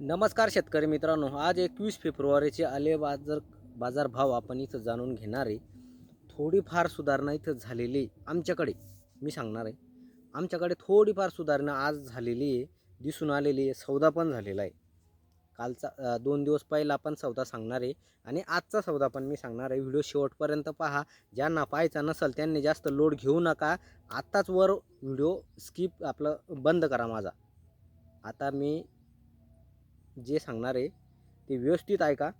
नमस्कार शेतकरी मित्रांनो आज एकवीस फेब्रुवारीचे आले बाजार बाजारभाव आपण इथं जाणून घेणार आहे. थोडीफार सुधारणा इथं झालेली आहे. आमच्याकडे मी सांगणार आहे. आमच्याकडे थोडीफार सुधारणा आज झालेली आहे. दिसून आलेली आहे. सौदा पण झालेला आहे. कालचा दोन दिवस पहिला पण सौदा सांगणार आहे. आणि आजचा सौदा पण मी सांगणार आहे. व्हिडिओ शेवटपर्यंत पहा. ज्यांना पाहायचा नसेल त्यांनी जास्त लोड घेऊ नका. आत्ताच वर व्हिडिओ स्किप आपलं बंद करा माझा. आता मी जे सांगणार आहे ते व्यवस्थित ऐका.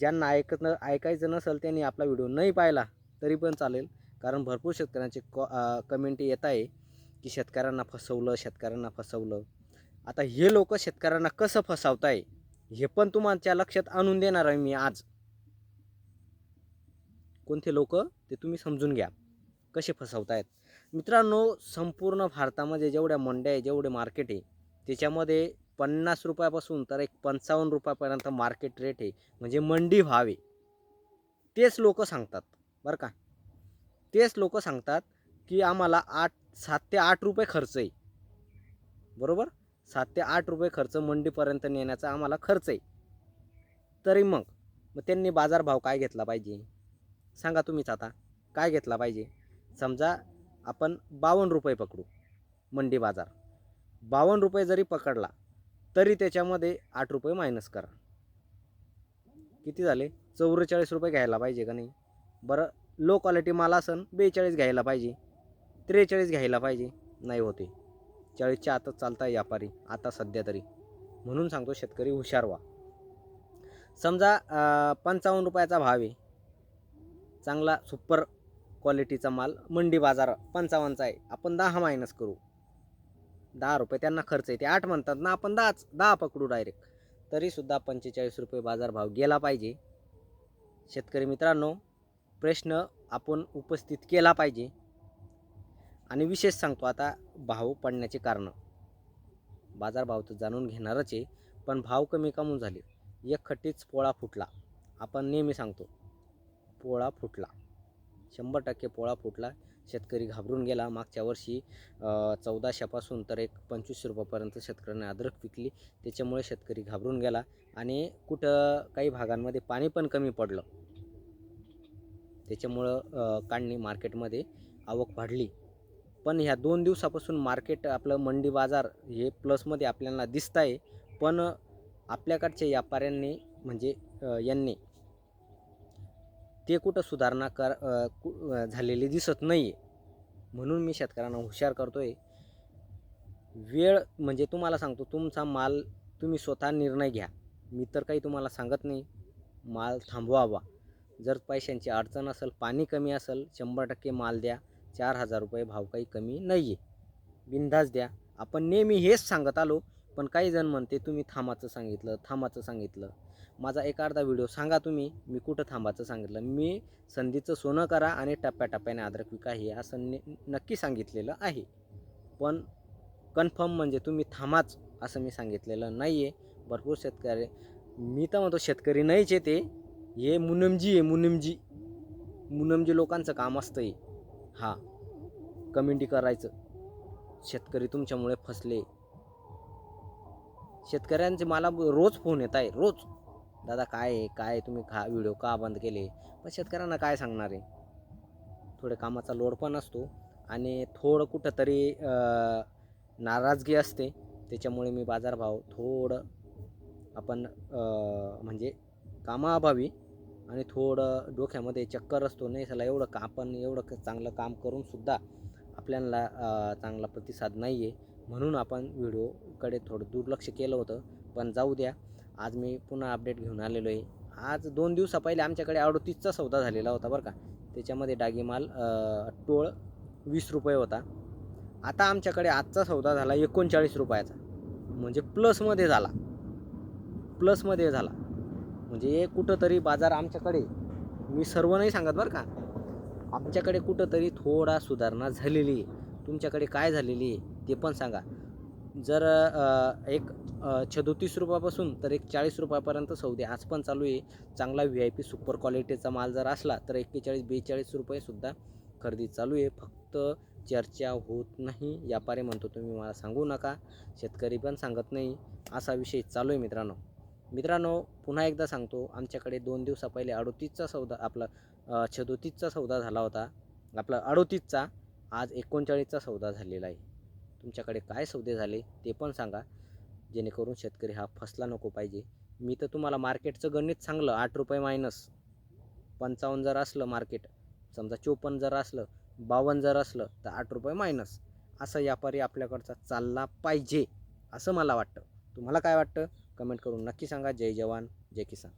ज्यांना ऐकत न ऐकायचं नसेल त्यांनी आपला व्हिडिओ नाही पाहिला तरी पण चालेल. कारण भरपूर शेतकऱ्यांचे कॉ कमेंट येत आहे की शेतकऱ्यांना फसवलं शेतकऱ्यांना फसवलं. आता हे लोक शेतकऱ्यांना कसं फसवताय हे पण तुमच्या लक्षात आणून देणार आहे मी आज. कोणते लोक? ते तुम्ही समजून घ्या. कसे फसवतायत? मित्रांनो संपूर्ण भारतामध्ये जेवढ्या मंड्या आहे जेवढे मार्केट आहे त्याच्यामध्ये पन्नास रुपयापासून तर एक पंचावन्न रुपयापर्यंत मार्केट रेट आहे. म्हणजे मंडी भाव आहे तेच लोक सांगतात. बरं का? तेच लोक सांगतात की आम्हाला आठ सात ते आठ रुपये खर्च आहे. बरोबर? सात ते आठ रुपये खर्च मंडीपर्यंत नेण्याचा आम्हाला खर्च आहे. तरी मग मग त्यांनी बाजारभाव काय घेतला पाहिजे? सांगा तुम्हीच आता. काय घेतला पाहिजे? समजा आपण बावन्न रुपये पकडू मंडी बाजार. बावन्न रुपये जरी पकडला तरी त्याच्यामध्ये आठ रुपये मायनस करा. किती झाले? चौवेचाळीस रुपये घ्यायला पाहिजे का नाही? बरं लो क्वालिटी माल असन बेचाळीस घ्यायला पाहिजे. त्रेचाळीस घ्यायला पाहिजे. नाही होते. चाळीसच्या आतच चालता व्यापारी आता सध्या तरी. म्हणून सांगतो शेतकरी हुशार व्हा. समजा पंचावन्न रुपयाचा भाव आहे. चांगला सुपर क्वालिटीचा माल मंडी बाजार पंचावन्नचा आहे. आपण दहा मायनस करू. दहा रुपये त्यांना खर्च येते. आठ म्हणतात ना आपण दहाच दहा पकडू डायरेक्ट तरीसुद्धा पंचेचाळीस रुपये बाजारभाव गेला पाहिजे. शेतकरी मित्रांनो प्रश्न आपण उपस्थित केला पाहिजे. आणि विशेष सांगतो आता भाव पडण्याचे कारणं. बाजारभाव तर जाणून घेणारच आहे पण भाव कमी कमून झाले. एक खट्टीच पोळा फुटला. आपण नेहमी सांगतो पोळा फुटला. शंभर टक्के पोळा फुटला. शेतकरी घाबरून गेला. मागच्या वर्षी चौदाशेपासून तर एक पंचवीस रुपयापर्यंत शेतकऱ्यांनी अद्रक विकली त्याच्यामुळे शेतकरी घाबरून गेला आणि कुठं काही भागांमध्ये पाणी पण कमी पडलं. त्याच्यामुळं काढणी मार्केटमध्ये आवक वाढली. पण ह्या दोन दिवसापासून मार्केट आपलं मंडी बाजार हे प्लसमध्ये आपल्याला दिसत आहे पण आपल्याकडच्या व्यापाऱ्यांनी म्हणजे यांनी ते कुठं सुधारणा कर कु- झालेली दिसत नाही आहे म्हणून मी शेतकऱ्यांना हुशार करतो आहे वेळ म्हणजे तुम्हाला सांगतो तुमचा माल तुम्ही स्वतः निर्णय घ्या. मी तर काही तुम्हाला सांगत नाही. माल थांबवावा. जर पैशांची अडचण असेल पाणी कमी असेल शंभर टक्के माल द्या. चार हजार रुपये भाव काही कमी नाही आहे बिंदास द्या. आपण नेहमी हेच सांगत आलो पण काही जण म्हणते तुम्ही थांबाचं सांगितलं थांबाचं सांगितलं. माझा एक अर्धा व्हिडिओ सांगा तुम्ही. मी कुठं थांबायचं सांगितलं? मी संधीचं सोनं करा आणि टप्प्याटप्प्याने अद्रक विका हे असं ने नक्की सांगितलेलं आहे. पण कन्फर्म म्हणजे तुम्ही थांबाच असं मी सांगितलेलं नाही आहे भरपूर शेतकरी मी तर म्हणतो शेतकरी नाहीच आहे ते. हे मुनमजी आहे मुनमजी मुनमजी लोकांचं काम असतं आहे हां कमेंटी करायचं. शेतकरी तुमच्यामुळे फसले. शेतकऱ्यांचे मला रोज फोन येत आहे रोज. दादा काय आहे? काय आहे? तुम्ही खा व्हिडिओ का बंद केले? पण शेतकऱ्यांना काय सांगणार आहे? थोडे कामाचा लोड पण असतो आणि थोडं कुठंतरी नाराजगी असते. त्याच्यामुळे मी बाजारभाव थोडं आपण म्हणजे कामाअभावी आणि थोडं डोक्यामध्ये चक्कर असतो. नाही त्याला एवढं का आपण एवढं चांगलं काम करूनसुद्धा आपल्याला चांगला प्रतिसाद नाही आहे म्हणून आपण व्हिडिओकडे थोडं दुर्लक्ष केलं होतं. पण जाऊ द्या. आज मी पुन्हा अपडेट घेऊन आलेलो आहे. आज दोन दिवसा पहिले आमच्याकडे अडतीसचा सौदा झालेला होता बरं का. त्याच्यामध्ये डागीमाल टोळ वीस रुपये होता. आता आमच्याकडे आजचा सौदा झाला एकोणचाळीस रुपयाचा. म्हणजे प्लसमध्ये झाला. प्लसमध्ये झाला. म्हणजे कुठंतरी बाजार आमच्याकडे मी सर्व नाही सांगत बरं का. आमच्याकडे कुठंतरी थोडा सुधारणा झालेली आहे. तुमच्याकडे काय झालेली आहे ते पण सांगा. जर एक छदोतीस रुपयापासून तर एक चाळीस रुपयापर्यंत सौदे. आज पण चालू आहे. चांगला व्ही आय पी सुपर क्वालिटीचा माल जर असला तर एक्केचाळीस बेचाळीस रुपयेसुद्धा खरेदी चालू आहे. फक्त चर्चा होत नाही. व्यापारी म्हणतो तुम्ही मला सांगू नका. शेतकरी पण सांगत नाही. असा विषय चालू आहे मित्रांनो. मित्रांनो पुन्हा एकदा सांगतो आमच्याकडे दोन दिवसा पहिले अडोतीसचा सौदा आपला छदोतीसचा सौदा झाला होता. आपला अडोतीसचा आज एकोणचाळीसचा सौदा झालेला आहे. तुमच्याकडे काय सौदे झाले ते पण सांगा. जेणेकरून शेतकरी हा फसला नको पाहिजे. मी तर तुम्हाला मार्केटचं गणित सांगलं आठ रुपये मायनस पंचावन्न जर असलं मार्केट समजा चोपन्न जर असलं बावन्न जर असलं तर आठ रुपये मायनस असं व्यापारी आपल्याकडचा चालला पाहिजे असं मला वाटतं. तुम्हाला काय वाटतं? कमेंट करून नक्की सांगा. जय जवान जय किसान.